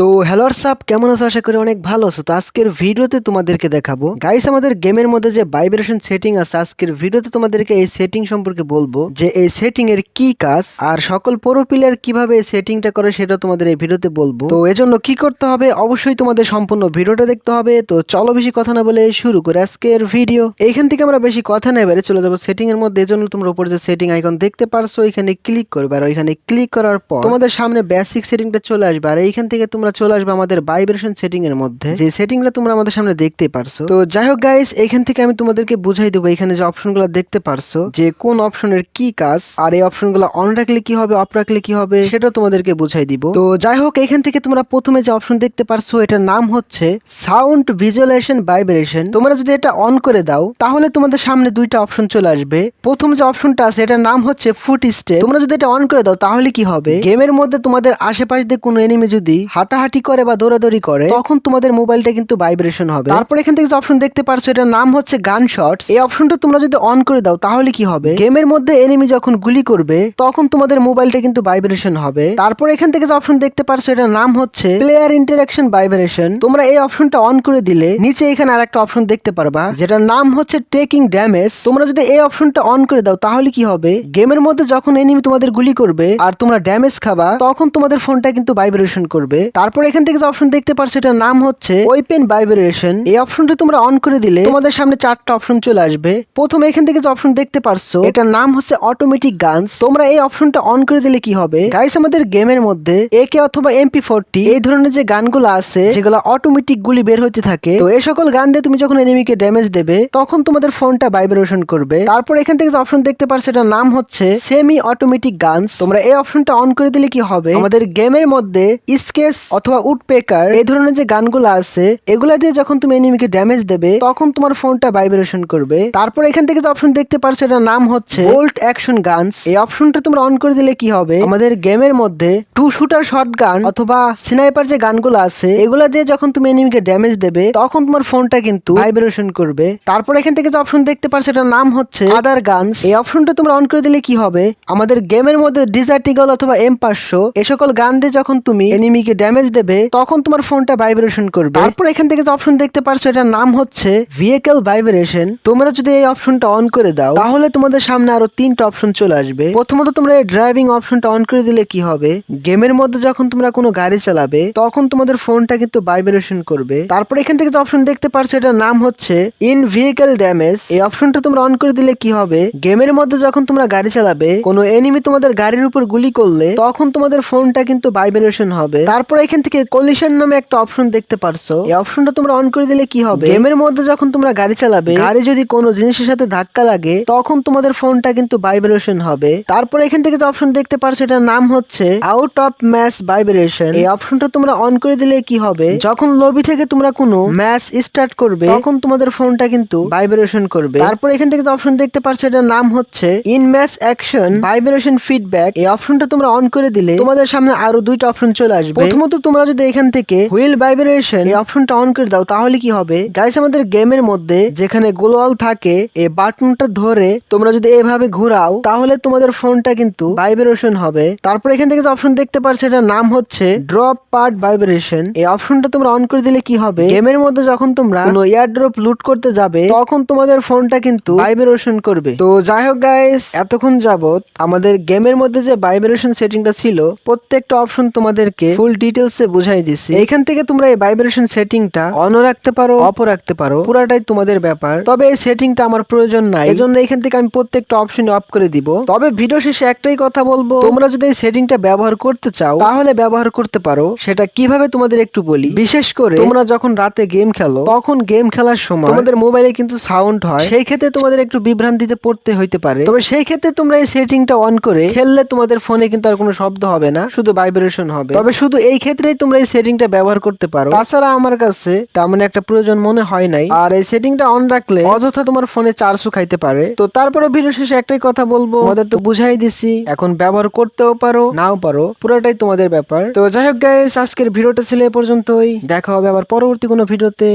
তো হ্যালো সাপ কেমন আছো? আশা করি অনেক ভালো আছো। তো আজকের ভিডিওতে তোমাদেরকে দেখাবো। গাইস আমাদের গেমের মধ্যে যে ভাইব্রেশন সেটিং আছে, আজকের ভিডিওতে তোমাদেরকে এই সেটিং সম্পর্কে বলব যে এই সেটিং এর কি কাজ আর সকল প্রো প্লেয়ার কীভাবে এই সেটিংটা করে সেটা তোমাদের এই ভিডিওতে বলব। তো এজন্য কি করতে হবে? অবশ্যই তোমাদের সম্পূর্ণ ভিডিওটা দেখতে হবে। তো চলো বেশি কথা না বলে শুরু করে আজকের ভিডিও এইখান থেকে আমরা বেশি কথা না এবারে চলে যাব সেটিং এর মধ্যে। এজন্য তোমরা উপরে যে সেটিং আইকন দেখতে পারছ এখানে ক্লিক করবে। আর ওইখানে ক্লিক করার পর তোমাদের সামনে বেসিক সেটিংটা চলে আসবে। আর এইখান থেকে তোমরা চলে আসবে আমাদের ভাইব্রেশন সেটিং এর মধ্যে। যে সেটিংটা তোমরা আমাদের সামনে দেখতে পারছ। তো যাই হোক গাইস এখান থেকে আমি তোমাদেরকে বুঝাই দেবো এখানে যে অপশনগুলো দেখতে পারছ, যে কোন অপশনের কি কাজ, আর এই অপশনগুলো অন রাখলে কি হবে অফ রাখলে কি হবে, সেটা তোমাদেরকে বুঝাই দিব। তো যাই হোক, এখান থেকে তোমরা প্রথমে যে অপশন দেখতে পারছ, এটার নাম হচ্ছে সাউন্ড ভিজুয়ালাইজেশন ভাইব্রেশন তোমরা যদি এটা অন করে দাও, তাহলে তোমাদের সামনে দুইটা অপশন চলে আসবে। প্রথম যে অপশনটা আছে, এটার নাম হচ্ছে ফুট স্টেপ তোমরা যদি এটা অন করে দাও, তাহলে কি হবে? গেমের মধ্যে তোমাদের আশেপাশে কোনো এনিমি যদি হাঁটাহাঁটি করে বা দৌড়াদৌড়ি করে, তখন তোমাদের মোবাইলটা কিন্তু ভাইব্রেশন হবে। তারপর এখান থেকে যে অপশন দেখতে পারছ, এটার নাম হচ্ছে গান শটস এই অপশনটা তোমরা যদি অন করে দাও, তাহলে কি হবে? গেমের মধ্যে এনিমি যখন গুলি করবে, তখন তোমাদের মোবাইলটা কিন্তু ভাইব্রেশন হবে। তারপর এখান থেকে যে অপশন দেখতে পারছ, এটার নাম হচ্ছে প্লেয়ার ইন্টারাকশন ভাইব্রেশন তোমরা এই অপশনটা অন করে দিলে, নিচে এখানে আরেকটা অপশন দেখতে পারবা, যেটার নাম হচ্ছে টেকিং ড্যামেজ তোমরা যদি এই অপশনটা অন করে দাও, তাহলে কি হবে? গেমের মধ্যে যখন এনিমি তোমাদের গুলি করবে, আর তোমরা ড্যামেজ খাবা, তখন তোমাদের ফোনটা কিন্তু ভাইব্রেশন করবে। তারপর এখান থেকে যে অপশন দেখতে পারছ, এটার নাম হচ্ছে ওয়েপেন ভাইব্রেশন এই অপশনটা তোমরা অন করে দিলে তোমাদের সামনে চারটা অপশন চলে আসবে। প্রথমে এখান থেকে যে অপশন দেখতে পারছ, এটার নাম হচ্ছে অটোমেটিক গানস তোমরা এই অপশনটা অন করে দিলে কি হবে? গাইস আমাদের গেমের মধ্যে একে অথবা এমপি ফোরটি এই ধরনের যে গানগুলো আছে, যেগুলো অটোমেটিক গুলি বের হতে থাকে, তো এই সকল গান দিয়ে তুমি যখন এনিমিকে ড্যামেজ দেবে, তখন তোমাদের ফোনটা ভাইব্রেশন করবে। তারপর এখান থেকে যে অপশন দেখতে পারছ, এটার নাম হচ্ছে সেমি অটোমেটিক গানস তোমরা এই অপশনটা অন করে দিলে কি হবে? আমাদের গেমের মধ্যে স্কেচ অথবা উডপেকার, এই ধরনের যে গানগুলো আছে, এগুলা দিয়ে যখন তুমি এনিমিকে ড্যামেজ দেবে, তখন তোমার ফোনটা ভাইব্রেশন করবে। তারপর এখান থেকে যে অপশন দেখতে পারছ, এটার নাম হচ্ছে বোল্ট অ্যাকশন গানস এই অপশনটা তোমরা অন করে দিলে কি হবে? আমাদের গেমের মধ্যে টু শুটার শর্ট গান অথবা স্নাইপার যে গানগুলো আছে, এগুলা দিয়ে যখন তুমি এনিমিকে ড্যামেজ দেবে, তখন তোমার ফোনটা কিন্তু ভাইব্রেশন করবে। তারপর এখান থেকে যে অপশন দেখতে পারছ, এটার নাম হচ্ছে আদার গানস এই অপশনটা তোমরা অন করে দিলে কি হবে? আমাদের গেমের মধ্যে ডিজার্টিগল অথবা এম পাঁচশো এ সকল গান দিয়ে যখন তুমি এনিমিকে ড্যামেজ দেবে, তখন তোমার ফোনটা ভাইব্রেশন করবে। তারপর এখান থেকে যে অপশন দেখতে পারছ, এটার নাম হচ্ছে ভেহিকেল ভাইব্রেশন তোমরা যদি এই অপশনটা অন করে দাও, তাহলে তোমাদের সামনে আরও তিনটা অপশন চলে আসবে। প্রথমত তোমরা এই ড্রাইভিং অপশনটা অন করে দিলে কি হবে? গেমের মধ্যে যখন তোমরা কোনো গাড়ি চালাবে, তখন তোমাদের ফোনটা কিন্তু ভাইব্রেশন করবে। তারপর এখান থেকে যে অপশন দেখতে পারছ, এটার নাম হচ্ছে ইন ভেহিকেল ড্যামেজ এই অপশনটা তোমরা অন করে দিলে কি হবে? গেমের মধ্যে যখন তোমরা গাড়ি চালাবে, কোনো এনিমি তোমাদের গাড়ির উপর গুলি করলে, তখন তোমাদের ফোনটা কিন্তু ভাইব্রেশন হবে। তারপর এখান থেকে কলিশন নামে একটা অপশন দেখতে পারছ। এই অপশনটা তোমরা অন করে দিলে কি হবে? গেমের মধ্যে যখন তোমরা গাড়ি চালাবে, গাড়ি যদি কোনো জিনিসের সাথে ধাক্কা লাগে, তখন তোমাদের ফোনটা কিন্তু ভাইব্রেশন হবে। তারপর এখান থেকে যে অপশন দেখতে পারছ, এটার নাম হচ্ছে আউট অফ ম্যাচ ভাইব্রেশন এই অপশনটা তোমরা অন করে দিলে কি হবে? যখন লবি থেকে তোমরা কোনো ম্যাচ স্টার্ট করবে, তখন তোমাদের ফোনটা কিন্তু ভাইব্রেশন করবে। তারপর এখান থেকে যে অপশন দেখতে পারছ, এটার নাম হচ্ছে in match action vibration feedback এই অপশনটা তোমরা অন করে দিলে, তোমাদের সামনে আরও দুইটা অপশন চলে আসবে। প্রথমত তোমরা যদি এখান থেকে হুইল ভাইব্রেশন এই অপশনটা অন করে দাও, তাহলে কি হবে? গাইস আমাদের গেমের মধ্যে যেখানে গোলওয়াল থাকে, এই বাটনটা ধরে তোমরা যদি এভাবে ঘোরাও, তাহলে তোমাদের ফোনটা কিন্তু ভাইব্রেশন হবে। তারপর এখান থেকে যে অপশন দেখতে পারছ, এটার নাম হচ্ছে ড্রপ পার্ট ভাইব্রেশন এই অপশনটা তোমরা অন করে দিলে কি হবে? গেমের মধ্যে যখন তোমরা কোনো এয়ারড্রপ লুট করতে যাবে, তখন তোমাদের ফোনটা কিন্তু ভাইব্রেশন করবে। তো যাই হোক গাইস এতক্ষণ যাবত আমাদের গেমের মধ্যে যে ভাইব্রেশন সেটিংটা ছিল, প্রত্যেকটা অপশন তোমাদেরকে ফুল ডিটেলস এ বুঝাই দিছি। এখান থেকে তোমরা এই ভাইব্রেশন সেটিংটা অন রাখতে পারো অফ রাখতে পারো। পুরাটাই তোমাদের ব্যাপার। তবে এই সেটিংটা আমার প্রয়োজন নাই। এজন্য এখান থেকে আমি প্রত্যেকটা অপশন অফ করে দিব। তবে ভিডিও শেষে একটাই কথা বলব। তোমরা যদি এই সেটিংটা ব্যবহার করতে চাও, তাহলে ব্যবহার করতে পারো। সেটা কীভাবে তোমাদের একটু বলি। বিশেষ করে তোমরা যখন রাতে গেম খেলো, তখন গেম খেলার সময় তোমাদের মোবাইলে কিন্তু সাউন্ড হয়। সেই ক্ষেত্রে তোমাদের একটু বিভ্রান্তিতে পড়তে হইতে পারে। তবে সেই ক্ষেত্রে তোমরা এই সেটিংটা অন করে খেললে তোমাদের ফোনে কিন্তু আর কোনো শব্দ হবে না। শুধু ভাইব্রেশন হবে। তবে শুধু এই ক্ষেত্রেই তোমরা এই সেটিংটা ব্যবহার করতে পারো। তাছাড়া আমার কাছে তেমন একটা প্রয়োজন মনে হয় নাই। আর এই সেটিংটা অন রাখলে অযথা তোমার ফোনে চার্জও খাইতে পারে। তো তারপরে ভিডিও শেষে একটাই কথা বলব, তোমাদের তো বুঝাই দিছি, এখন ব্যবহার করতেও পারো, নাও পারো, পুরোটাই তোমাদের ব্যাপার। তো যাই হোক গাইস আজকের ভিডিওটা ছিল এ পর্যন্তই। দেখা হবে আবার পরবর্তী কোনো ভিডিওতে